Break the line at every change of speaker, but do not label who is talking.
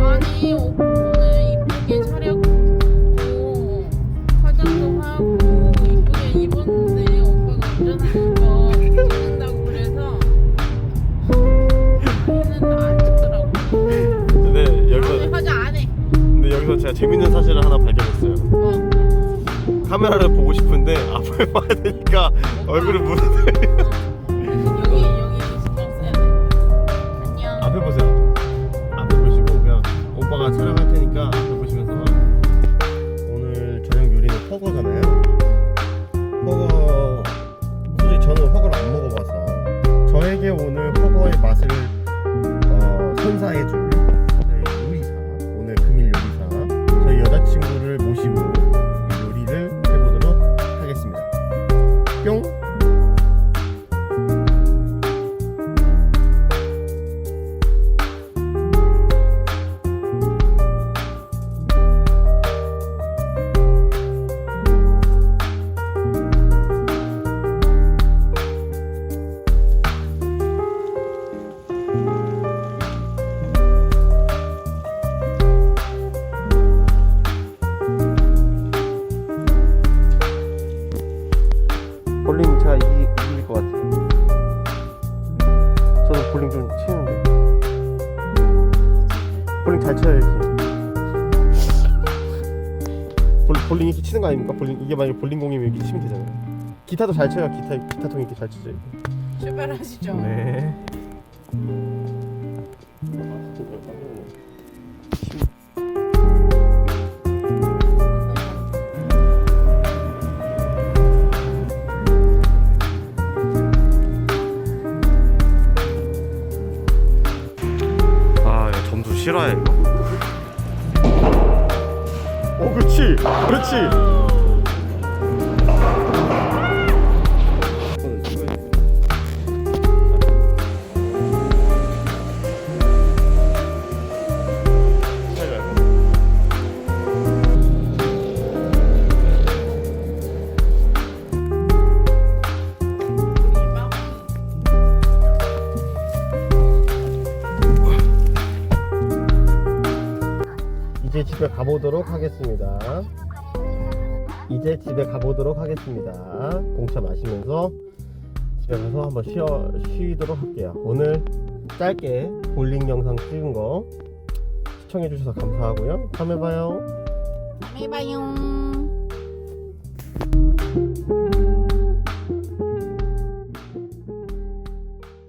아니 오- 오늘 이쁘게 차려고 화장도 하고 이쁘게 입었는데 오빠가 운전하는 거 찍는다고 그래서 했는데
제가 재밌는 사실을 하나 발견했어요.
어.
카메라를 보고 싶은데 앞을 봐야 되니까 얼굴을 못.
여기 여기 신경 써야 돼 안녕
앞에 보세요. 앞에 보시고 그냥 오빠가 촬영할 테니까 앞에 보시면서 오늘 저녁 요리는 허거잖아요. 허거 솔직히 저는 허거를 안 먹어봐서 저에게 오늘 허거의 맛을 어, 선사해줄 뿅. 볼링 제가 이기, 이길 것 같아요. 저도 볼링 좀 치는데. 볼링 잘 쳐야지. 볼, 볼링 이렇게 치는 거 아닙니까? 볼링 이게 만약에 볼링공이면 이렇게 치면 되잖아요. 기타도 잘 쳐요. 기타 기타통 이렇게 잘 치죠.
출발하시죠
네. 싫어해. 오, 그렇지, 그렇지. 이제 집에 가보도록 하겠습니다. 이제 집에 가보도록 하겠습니다. 공차 마시면서 집에 가서 한번 쉬어, 쉬도록 할게요. 오늘 짧게 볼링 영상 찍은 거 시청해주셔서 감사하고요. 다음에 봐요.
다음에 봐요